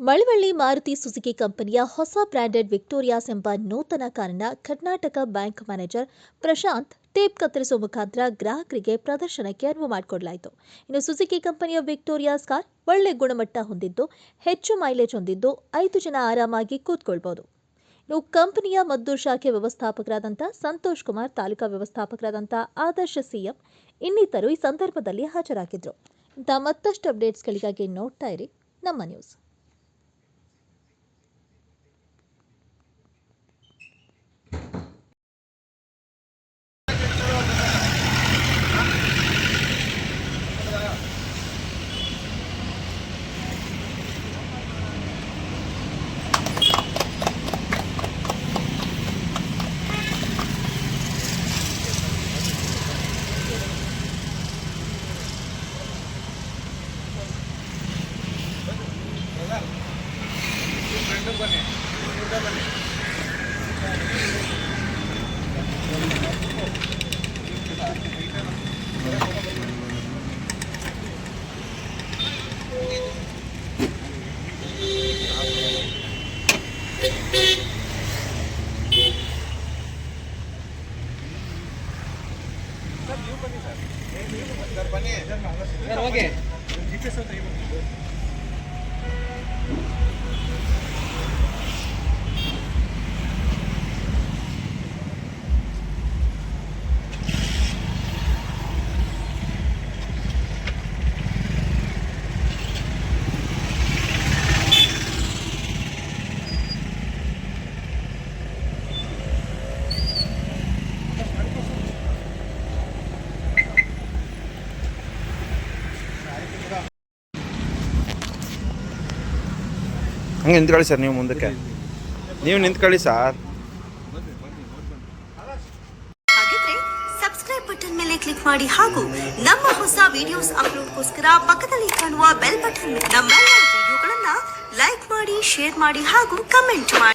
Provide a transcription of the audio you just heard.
Malavalli Maruti Suzuki ಕಂಪನಿಯ ಹೊಸ branded Victoria's ಎಂಬ ನೂತನ ಕಾರನ್ನ Karnataka bank manager Prashanth tape ಕತ್ತರಿಸುವ ಮುಖಾಂತರ ಗ್ರಾಹಕರಿಗೆ ಪ್ರದರ್ಶನಕ್ಕೆ ಅನುವು ಮಾಡಿಕೊಡಲಾಯಿತು. ಇನ್ನು ಸುಜುಕಿ ಕಂಪನಿಯ ವಿಕ್ಟೋರಿಯಾಸ್ ಕಾರ್ ಒಳ್ಳೆ ಗುಣಮಟ್ಟ ಹೊಂದಿದ್ದು, ಹೆಚ್ಚು ಮೈಲೇಜ್ ಹೊಂದಿದ್ದು ಐದು ಜನ ಆರಾಮಾಗಿ ಕೂತ್ಕೊಳ್ಬಹುದು ಇನ್ನು ಕಂಪನಿಯ ಮದ್ದೂರು ಶಾಖೆ ವ್ಯವಸ್ಥಾಪಕರಾದಂಥ ಸಂತೋಷ್ ಕುಮಾರ್, ತಾಲೂಕಾ ವ್ಯವಸ್ಥಾಪಕರಾದಂಥ ಆದರ್ಶ ಸಿಎಂ ಇನ್ನಿತರು ಈ ಸಂದರ್ಭದಲ್ಲಿ ಹಾಜರಾಗಿದ್ದರು ಇಂಥ ಮತ್ತಷ್ಟು ಅಪ್ಡೇಟ್ಸ್ಗಳಿಗಾಗಿ ನೋಡ್ತಾ ಇರಿ ನಮ್ಮ ನ್ಯೂಸ್. ಸರ್ ಓಕೆ ಹಂಗೆ ನಿಂತ್ಕೊಳ್ಳಿ ಸರ್ ನೀವು ಮುಂದಕ್ಕೆ. ನೀವು ನಿಂತ್ಕೊಳ್ಳಿ ಸರ್. ಹಾಗಿದ್ರೆ ಸಬ್ಸ್ಕ್ರೈಬ್ ಬಟನ್ ಮೇಲೆ ಕ್ಲಿಕ್ ಮಾಡಿ ಹಾಗೂ ನಮ್ಮ ಹೊಸ ವಿಡಿಯೋಸ್ ಅಪ್ಲೋಡ್ಗೋಸ್ಕರ ಪಕ್ಕದಲ್ಲಿ ಕಾಣುವ ಬೆಲ್ ಬಟನ್ ನಮ್ಮೆಲ್ಲ ವಿಡಿಯೋಗಳನ್ನ ಲೈಕ್ ಮಾಡಿ ಶೇರ್ ಮಾಡಿ ಹಾಗೂ ಕಮೆಂಟ್ ಮಾಡಿ.